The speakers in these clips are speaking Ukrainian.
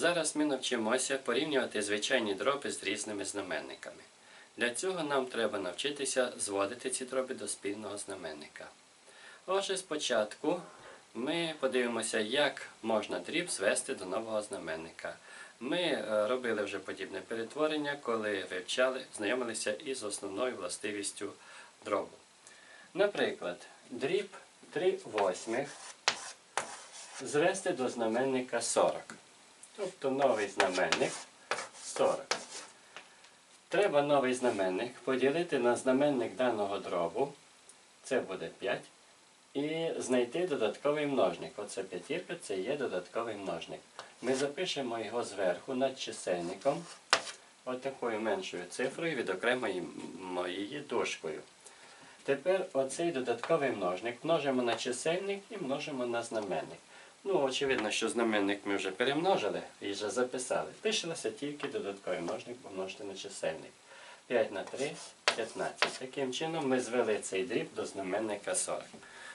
Зараз ми навчимося порівнювати звичайні дроби з різними знаменниками. Для цього нам треба навчитися зводити ці дроби до спільного знаменника. Отже, спочатку ми подивимося, як можна дріб звести до нового знаменника. Ми е, робили вже подібне перетворення, коли вивчали, знайомилися із основною властивістю дробу. Наприклад, дріб 3 восьмих звести до знаменника 40. Тобто новий знаменник 40. Треба новий знаменник поділити на знаменник даного дробу, це буде 5, і знайти додатковий множник. Оце п'ятірка, це є додатковий множник. Ми запишемо його зверху над чисельником, отакою меншою цифрою, відокремуємо її дужкою. Тепер оцей додатковий множник множимо на чисельник і множимо на знаменник. Ну, очевидно, що знаменник ми вже перемножили і вже записали. Пишелося тільки додатковий множник помножити на чисельник. 5 на 3 15. Таким чином ми звели цей дріб до знаменника 40.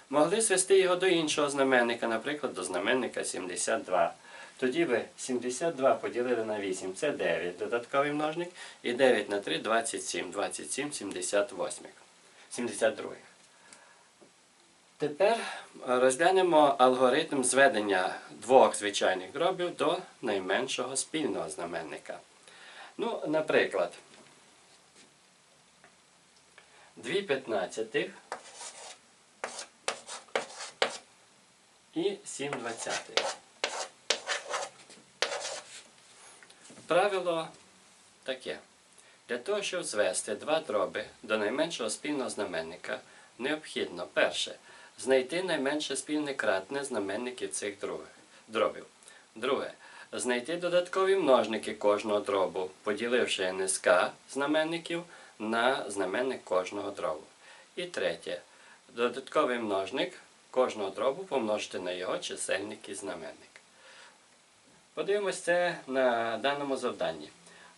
Могли звести його до іншого знаменника, наприклад, до знаменника 72. Тоді би 72 поділили на 8, це 9 додатковий множник, і 9 на 3 27. 27 78. 72. Тепер розглянемо алгоритм зведення двох звичайних дробів до найменшого спільного знаменника. Ну, наприклад, 2 п'ятнадцятих і 7 двадцятих. Правило таке. Для того, щоб звести два дроби до найменшого спільного знаменника, необхідно перше знайти найменше спільне кратне знаменників цих дробів. Друге знайти додаткові множники кожного дробу, поділивши НСК знаменників на знаменник кожного дробу. І третє додатковий множник кожного дробу помножити на його чисельник і знаменник. Подивимось це на даному завданні.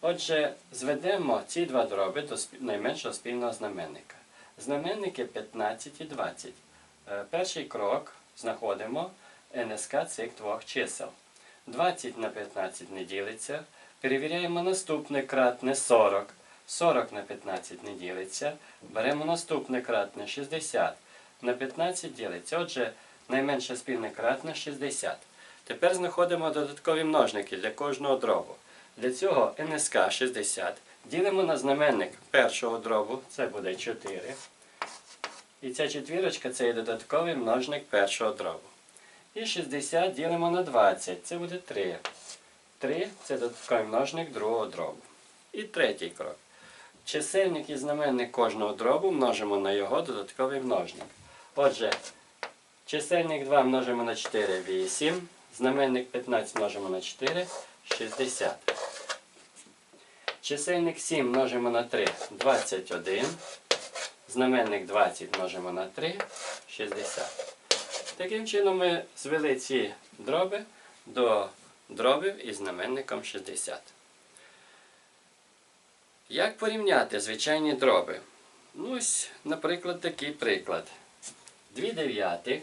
Отже, зведемо ці два дроби до найменшого спільного знаменника. Знаменники 15 і 20. Е, Перший крок знаходимо НСК цих двох чисел. 20 на 15 не ділиться. Перевіряємо наступне кратне 40. 40 на 15 не ділиться. Беремо наступне кратне 60. На 15 ділиться. Отже, найменше спільне кратне 60. Тепер знаходимо додаткові множники для кожного дробу. Для цього НСК 60 ділимо на знаменник першого дробу, це буде 4. І ця четвірочка це є додатковий множник першого дробу. І 60 ділимо на 20, це буде 3. 3 це додатковий множник другого дробу. І третій крок. Чисельник і знаменник кожного дробу множимо на його додатковий множник. Отже, чисельник 2 множимо на 4 8. Знаменник 15 множимо на 4 60. Чисельник 7 множимо на 3 21. Знаменник 20 множимо на 3 60. Таким чином ми звели ці дроби до дробів із знаменником 60. Як порівняти звичайні дроби? Ну, ось, наприклад, такий приклад. 2 дев'ятих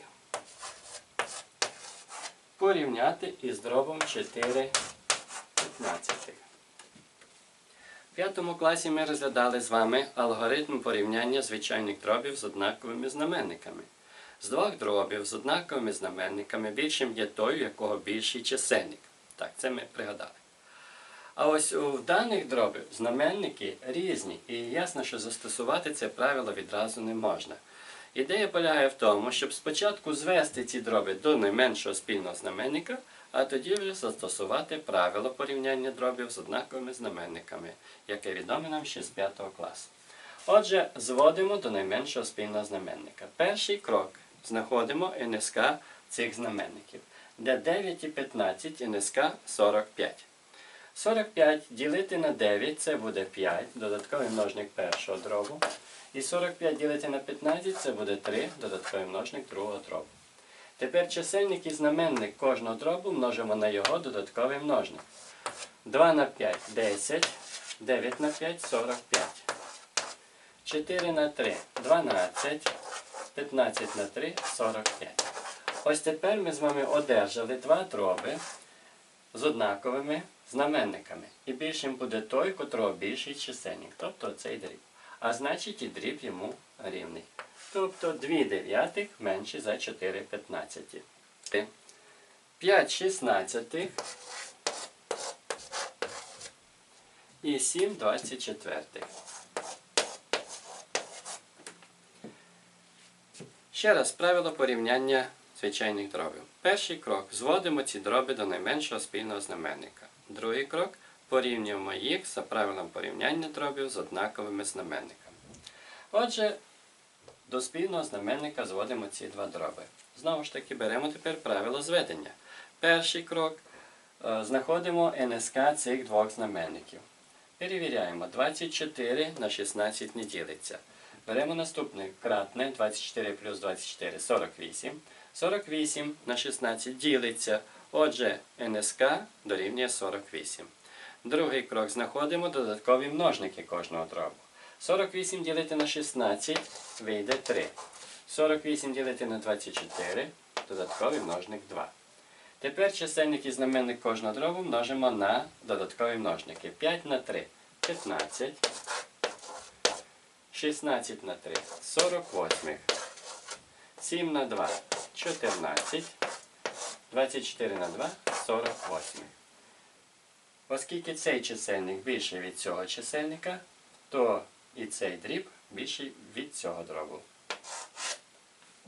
порівняти із дробом 4 п'ятнадцятих. В п'ятому класі ми розглядали з вами алгоритм порівняння звичайних дробів з однаковими знаменниками. З двох дробів з однаковими знаменниками більшим є той, у якого більший чисельник. Так, це ми пригадали. А ось у даних дробів знаменники різні, і ясно, що застосувати це правило відразу не можна. Ідея полягає в тому, щоб спочатку звести ці дроби до найменшого спільного знаменника, а тоді вже застосувати правило порівняння дробів з однаковими знаменниками, яке відоме нам ще з 5 класу. Отже, зводимо до найменшого спільного знаменника. Перший крок знаходимо НСК цих знаменників. Для 9 і 15 НСК 45. 45 ділити на 9 це буде 5, додатковий множник першого дробу. І 45 ділити на 15 це буде 3, додатковий множник другого дробу. Тепер чисельник і знаменник кожного дробу множимо на його додатковий множник. 2 на 5 10, 9 на 5 45. 4 на 3 12, 15 на 3 45. Ось тепер ми з вами одержали два дроби, з однаковими знаменниками. І більшим буде той, котрого більший чисельник, тобто цей дріб. А значить і дріб йому рівний. Тобто 2 дев'ятих менше за 4 п'ятнадцяті. 5 шістнадцятих і 7 двадцять четвертих. Ще раз правило порівняння звичайних дробів. Перший крок зводимо ці дроби до найменшого спільного знаменника. Другий крок порівнюємо їх за правилом порівняння дробів з однаковими знаменниками. Отже, до спільного знаменника зводимо ці два дроби. Знову ж таки, беремо тепер правило зведення. Перший крок е, знаходимо НСК цих двох знаменників. Перевіряємо, 24 на 16 не ділиться. Беремо наступне кратне 24 плюс 24 48. 48 на 16 ділиться. Отже, НСК дорівнює 48. Другий крок знаходимо додаткові множники кожного дробу. 48 ділити на 16 вийде 3. 48 ділити на 24 додатковий множник 2. Тепер чисельник і знаменник кожного дробу множимо на додаткові множники. 5 на 3 15. 16 на 3 48. 7 на 2 14. 24 на 2 48. Оскільки цей чисельник більший від цього чисельника, то і цей дріб більший від цього дробу.